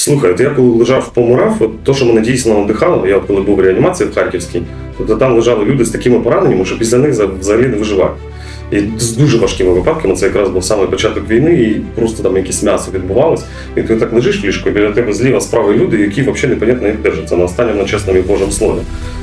Слухай, от я коли лежав помирав, от то, що мене дійсно надихало, я от коли був в реанімації в Харківській, тобто там лежали люди з такими пораненнями, що після них взагалі не виживають. І з дуже важкими випадками це якраз був саме початок війни, і просто там якесь м'ясо відбувалось. І ти так лежиш в ліжку, біля тебе зліва справа люди, які взагалі непонятно як держаться на останньому на чесному Божому слові.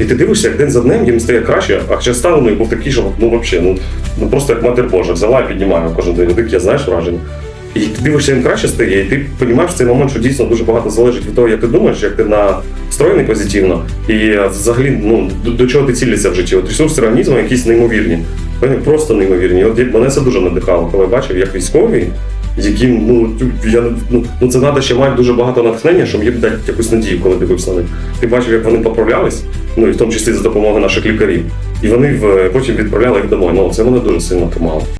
і ти дивишся, як день за днем їм стає краще, а ще стан у був такий, що ну взагалі, ну, ну просто як матір Божа, взяла і піднімаю кожен день. Таке, знаєш враження. І ти дивишся, їм краще стає, і ти розумієш в цей момент, що дійсно дуже багато залежить від того, як ти думаєш, як ти настроєний позитивно, і е, взагалі ну, до, до чого ти цілишся в житті. От ресурси організму якісь неймовірні. Вони Просто неймовірні. От мене це дуже надихало, коли бачив, як військові, яким ну я ну, ну це треба ще мати дуже багато натхнення, щоб їм дати якусь надію, коли дивився на них. Ти бачив, як вони поправлялись, ну і в тому числі за допомогою наших лікарів. І вони потім відправляли їх домой. Ну це мене дуже сильно тримало.